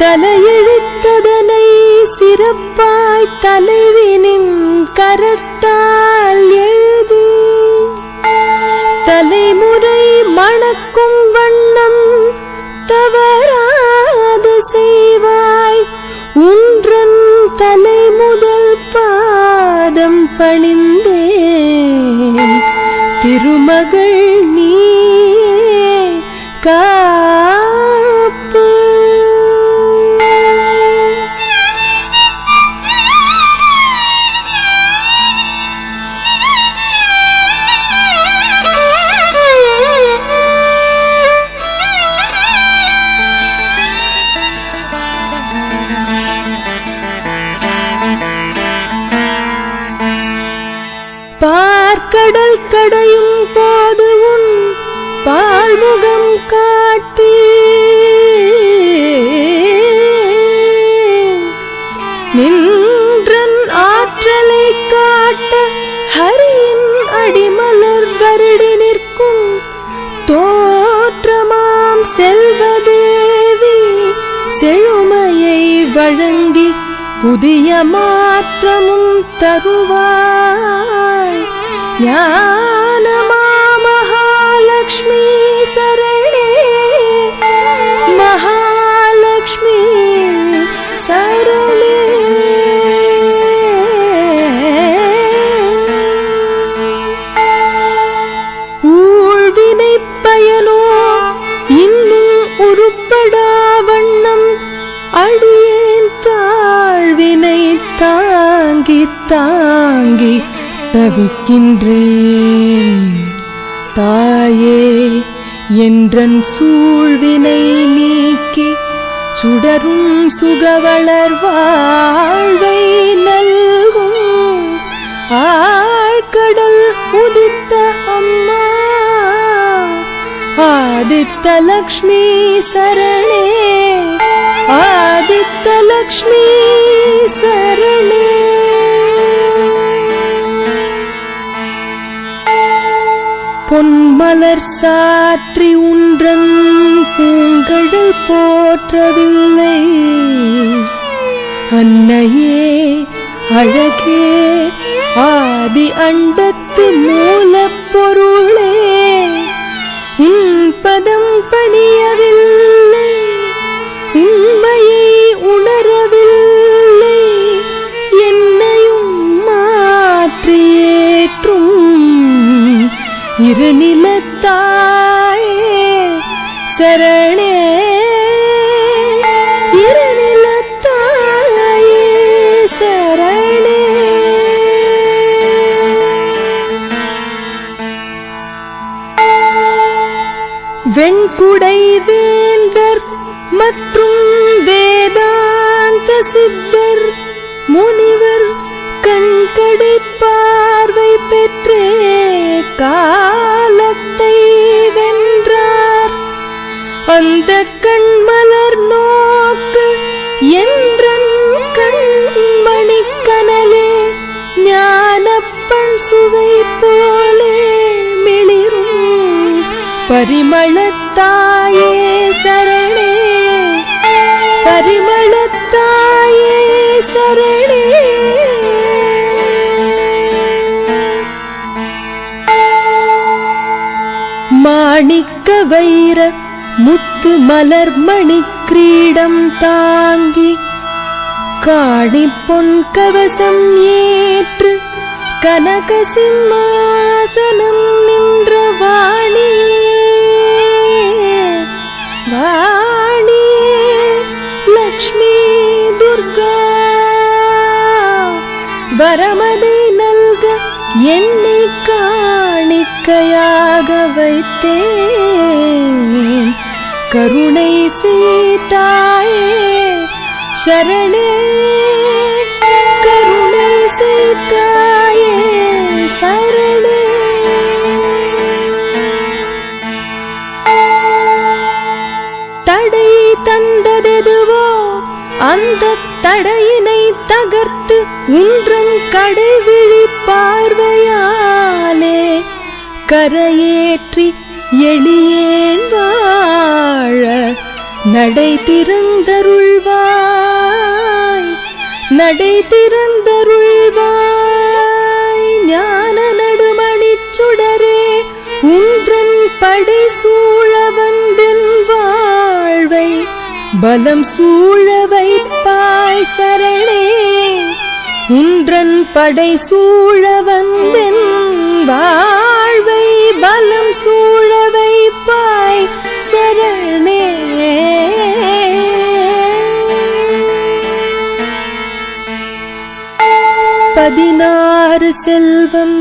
தலையெழுத்ததனை சிறப்பாய் தலைவினின் கரத்தால் எழுதி தலைமுறை மணக்கும் வண்ணம் தவறாத செய்வாய். உன்றன் தலைமுதல் பாதம் பணிந்தேன். திருமகள் তার தவிக்கின்றேன் தாயே என்றன் சூழ்வினை நீக்கி சுடரும் சுகவளர் வாழ்வை நல்கும். ஆழ்கடல் உதித்த அம்மா ஆதித்த லக்ஷ்மி சரணே ஆதித்த லக்ஷ்மி சரணே. பொன்மலர் சாற்றி உன்றன் பூங்கடல் போற்றவில்லை. அன்னையே அழகே ஆதி அண்டத்து மூலப்பொருளே உன் பதம் பணியவில்லை. நிலத்தாயே சரணே கண்மலர் நோக்கு என்றன் கண்மணி கனலே ஞானப்பண் சுவை போலே மிளிரும் பரிமளத்தாயே சரணே. பரிமளத்தாயே சரணே. மாணிக்க வைர முத்து மலர் மணி கிரீடம் தாங்கி காணி பொன் கவசம் ஏற்று கனக சிம்மாசனம் நின்ற வாணியே வாணியே லக்ஷ்மி துர்கா வரமதை நல்க என்னை காணிக்கையாக வைத்தேன். கருணை சீதாயே சரணே. கருணை சீதாயே சரணே. தடை தந்ததெதுவோ அந்த தடையினை தகர்த்து உன்றும் கடைவிழி பார்வையாலே கரையேற்றி எளியேன் வாழ நடை திறந்தருள்வாய். நடை திறந்தருள்வாய். ஞான நடுமணி சுடரே உன்றன் படை சூழ வந்தென் வாழ்வை. பலம் சூழ வைப்பாய் சரணே உன்றன் படை சூழ வந்தென் வாழ்வை பலம் சூழ வைப்பாய் சரணே. பதினாறு செல்வம்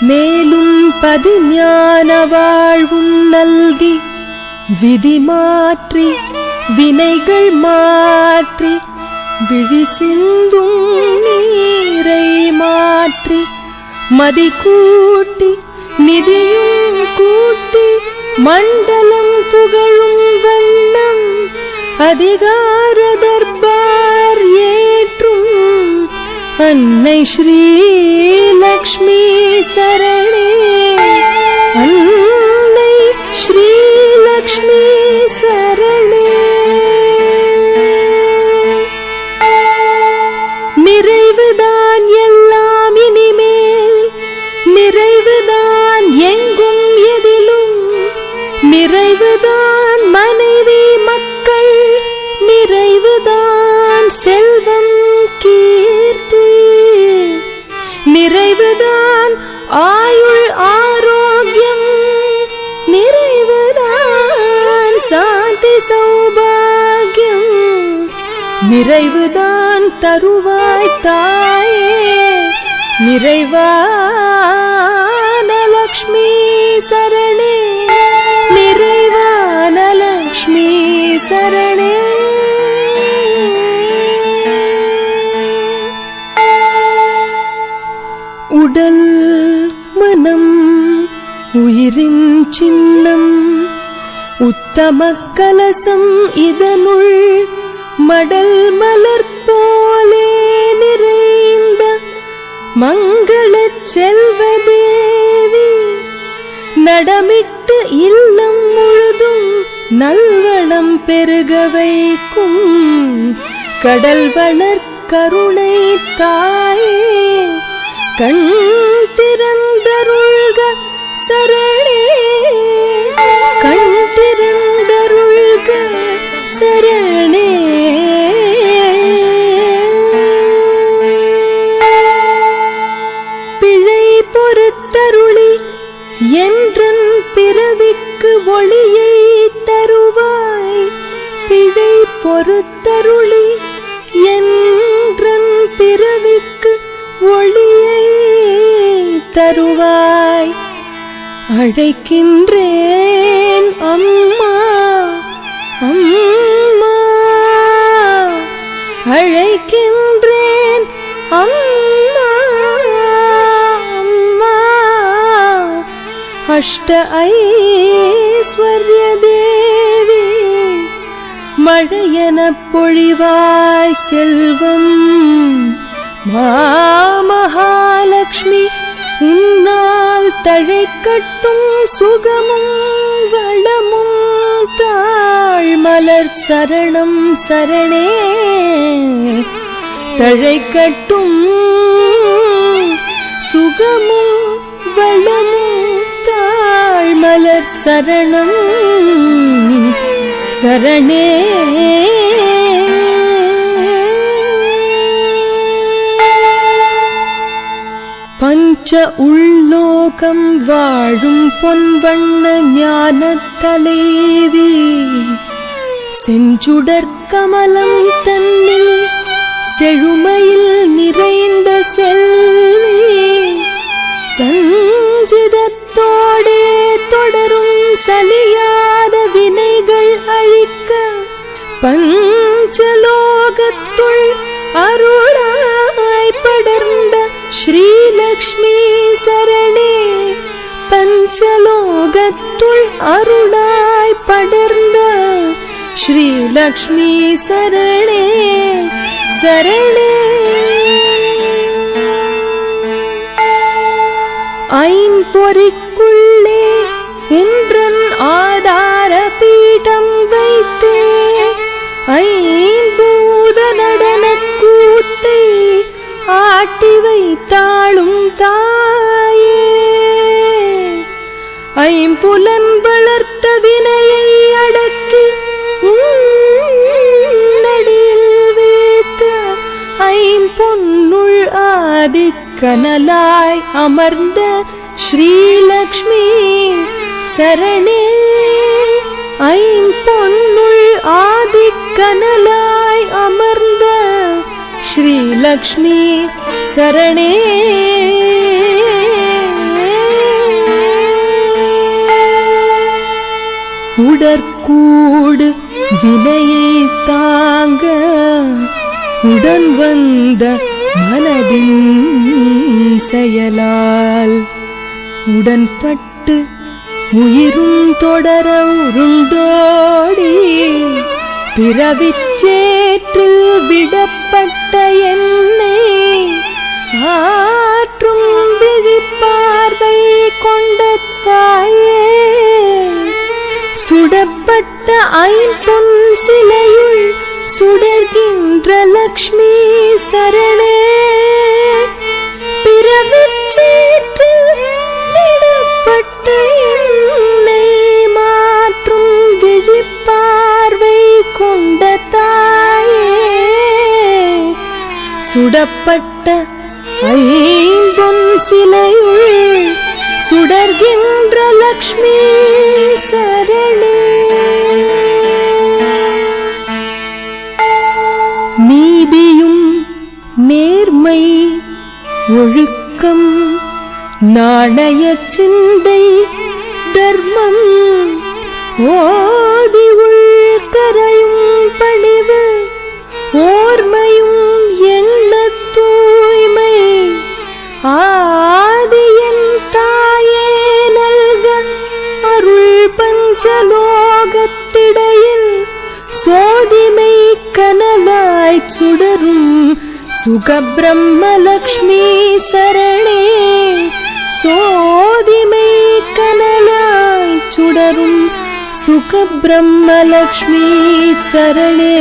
மேலும் பதிஞான வாழ்வும் நல்கி விதி மாற்றி வினைகள் மாற்றி விழி சிந்தும் நீரை மாற்றி மதி கூட்டி നിധിയും കൂട്ടി മണ്ഡലം പുകഴും വണ്ണം അധികാരദർബാർ ഏറ്റും. അന്നൈ ശ്രീലക്ഷ്മി സരണി நிறைவுதான் தருவாய் தாயே. நிறைவான லக்ஷ்மி சரணே. நிறைவான லக்ஷ்மி சரணே. உடல் மனம் உயிரின் சின்னம் உத்தம கலசம் இதனுள் மடல் மலர் போலே நிறைந்த மங்கள செல்வதேவி. நடமிட்டு இல்லம் முழுதும் நல்வளம் பெருக வைக்கும் கடல் வளர் கருணை தாயே கண் திறந்தருள்க சரணே பொறுத்தருளி என்றன் பிறவிக்கு ஒளியை தருவாய். அழைக்கின்றேன் அம்மா அம்மா. அழைக்கின்றேன் அம்மா அம்மா. அஷ்ட ஐஸ்வர்ய தேவி மழையென பொழிவாய் செல்வம். மாமகாலட்சுமி உன்னால் தழைக்கட்டும் சுகமும் வளமும் தாழ் மலர் சரணம் சரணே. தழைக்கட்டும் சுகமும் வளமும் தாழ் மலர் சரணம். சரணே. பஞ்ச உள்லோகம் வாழும் பொன்வண்ண ஞான தலைவி செஞ்சுடர் கமலம் தன்னில் செழுமையில் நிறைந்த செல்வி சன் பஞ்சலோகத்துள் அருளாய் படர்ந்த ஸ்ரீலக்ஷ்மி சரணே பஞ்சலோகத்துள் அருளாய் படர்ந்த ஸ்ரீலக்ஷ்மி சரணே சரணே. ஐம்பொறிக்குள்ளே உன்றன் ஆதார பீடம் வைத்தாளும் தாயே. ஐம்புலன் வளர்த்த வினையை அடக்கி உன்னடியில் வீழ்த்த ஐம்பொன்னுள் ஆதிக்கனலாய் அமர்ந்த ஸ்ரீலக்ஷ்மி சரணே. ஐம்பொன்னுள் ஆதிக்கனலாய் அமர்ந்த ஸ்ரீலக்ஷ்மி சரணே. உடற்கூடு வினையை தாங்க உடன் வந்த மனதின் செயலால் உடன்பட்டு உயிரும் தொடர உருண்டோடி பிறவிச்சேற்றில் விடப்பட்ட என்னை ஆற்றும் விழிப்பார்வை கொண்ட தாயே. சுடப்பட்ட ஐம்பொன் சிலையுள் சுடர்கின்ற லக்ஷ்மி சரணே. பிறவிச்சேற்றில் விடப்பட்ட என்னை மாற்றும் விழிப்பார்வை கொண்ட தாயே. சுடப்பட்ட ஐம்பொன் சிலையுள் சுடர்கின்ற லக்ஷ்மி சரணே. நீதியும் நேர்மை ஒழுக்கம் நாணய சிந்தை தர்மம் ஓ சுகபிரம்மலக்ஷ்மி சரணே சோதிமை கனலாய் சுடரும் சுகபிரம்மலக்ஷ்மி சரணே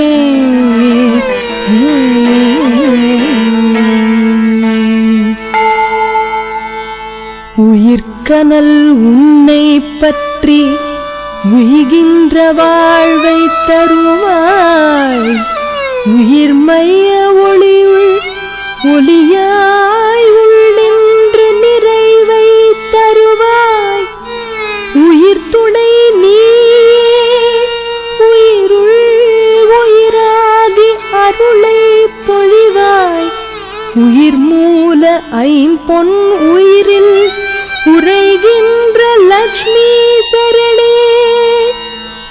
உயிர்க்கனல் உன்னை பற்றி உய்கின்ற வாழ்வை தருவாய் உயிர் மைய ஒளியுள் ஒளியாய் உள்ளின்று நிறைவை தருவாய். உயிர் துணை நீயே உயிருள் உயிராகி அருளை பொழிவாய். உயிர் மூல ஐம்பொன் உயிரில் உரைகின்ற லக்ஷ்மி சரணே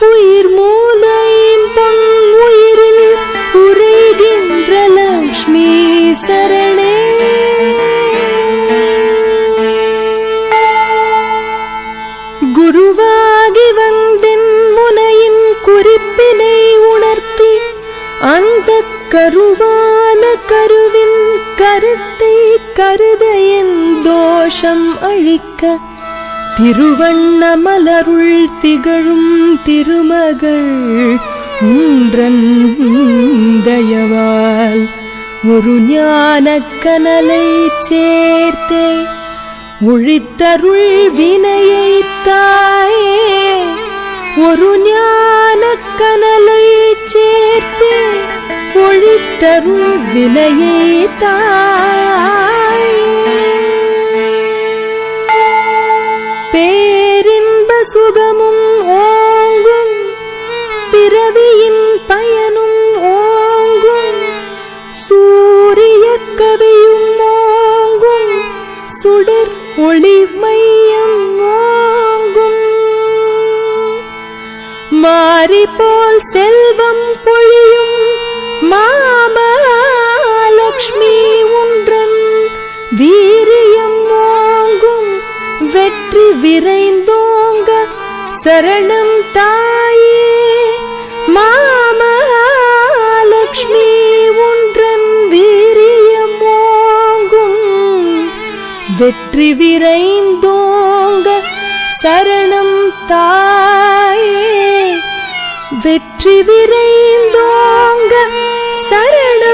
உயிர் மூல கருவான கருவின் கருத்தை கருத என் தோஷம் அழிக்க திருவண்ணமலருள் திகழும் திருமகள் உன்றன் தயவால் ஒரு ஞானக் கனலை சேர்த்தே ஒழித்தருள் வினையை தாயே. ஒரு ஞானக் तव विनयिता விரைந்தோங்க. சரணம் தாயே மாமலக்ஷ்மி ஒன்றன் வீரியமோங்கும் வெற்றி விரைந்தோங்க சரணம் தாயே. வெற்றி விரைந்தோங்க சரணம்